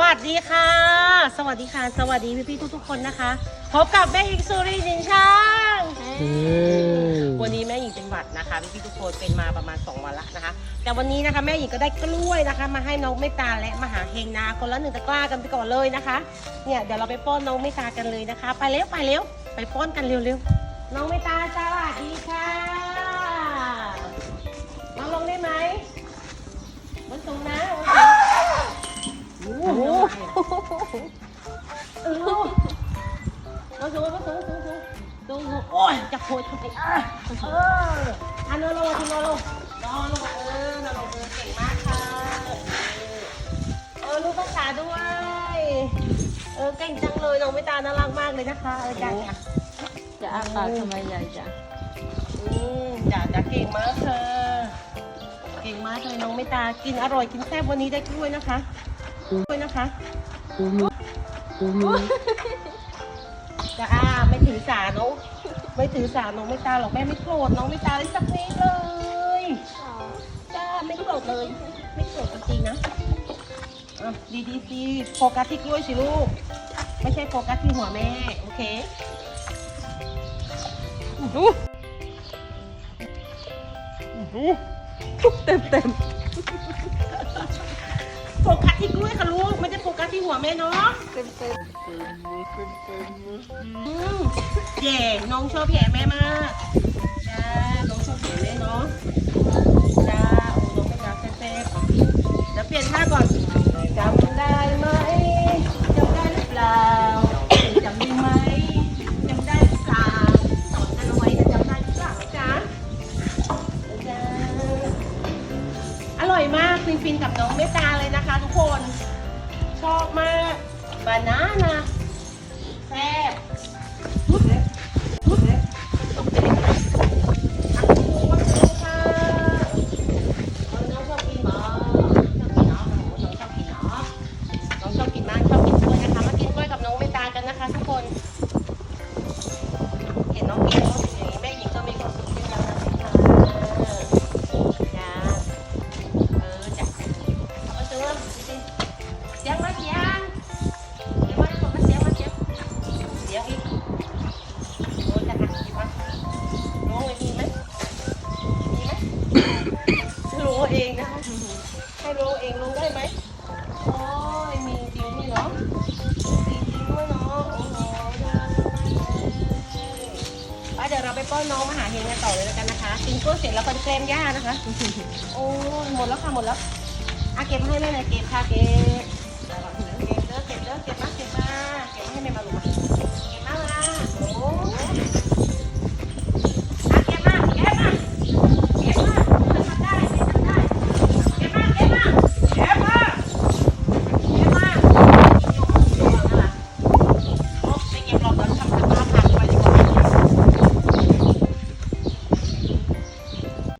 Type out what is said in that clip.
วัสดีค่ะ สวัสดีค่ะ สวัสดีพี่ๆทุกๆคนนะคะ พบกับแม่หญิงสุรินทร์นินช่าง วันนี้แม่หญิงเป็นหวัดนะคะพี่ๆทุกคนเป็นมาประมาณ 2 วันละนะคะ แต่วันนี้นะคะแม่หญิงก็ได้กล้วยนะคะ มาให้น้องเมตตาและมหาเฮงนาคนละหนึ่งตะกร้ากันไปก่อนเลยนะคะ เนี่ยเดี๋ยวเราไปป้อนน้องเมตตากันเลยนะคะ ไปเร็วไปเร็วไปป้อนกันเร็วๆน้องเมตตาสวัสดีค่ะ เออบนสูงบนสูงสูงสูงสูงสูงโอ้ยจะโคตรทำไมอะเอออันนอนลงคุณนอนลงนอนลงเออนอนลงเออเก่งมากค่ะเออรู้ภาษาด้วยเออเก่งจังเลยน้องไม่ตาน่ารักมากเลยนะคะเออจ้าจ้ะจะอาปากทำไมใหญ่จังอืมจ้าจ้าเก่งมากเธอเก่งมากเลยน้องไม่ตากินอร่อยกินแซ่บวันนี้ได้กล้วยนะคะกล้วยนะคะ จ้าอ่าไม่ถือสาน้องไม่ถือสาน้องไม่ตาหรอกแม่ไม่โกรธน้องไม่ตาเลยสักนิดเลยจ้าไม่โกรธเลย ไม่โกรธจริงนะอะดีดีโฟกัสที่กล้วยสิลูก ไม่ใช่โฟกัสที่หัวแม่ โอเคเต็มเต็ม แม่เนาะเต็มเต็มอืมเย่น้องชอบแย่แม่มากจ้าน้องชอบแย่แม่เนาะจ้าโอ้น้องเป็นรักแซ่บๆเดี๋ยวเปลี่ยนท่าก่อนจำได้ไหมจำได้หรือเปล่าจำได้ไหมจำได้หรือเปล่าสอนกันเอาไว้จะจำได้หรือเปล่าจ๊ะจ้าอร่อยมากฟินๆกับน้องเมตตาเลยนะคะทุกคน ไปเดี๋ยวเราไปป้อนน้องมาหาเฮงกันต่อเลยแล้วกันนะคะกินกล้วยเสร็จแล้วก็จะแกล้มย่านะคะ โอ้ยหมดแล้วค่ะหมดแล้วอาเก็บให้แม่หน่อยเก็บค่ะเก็บ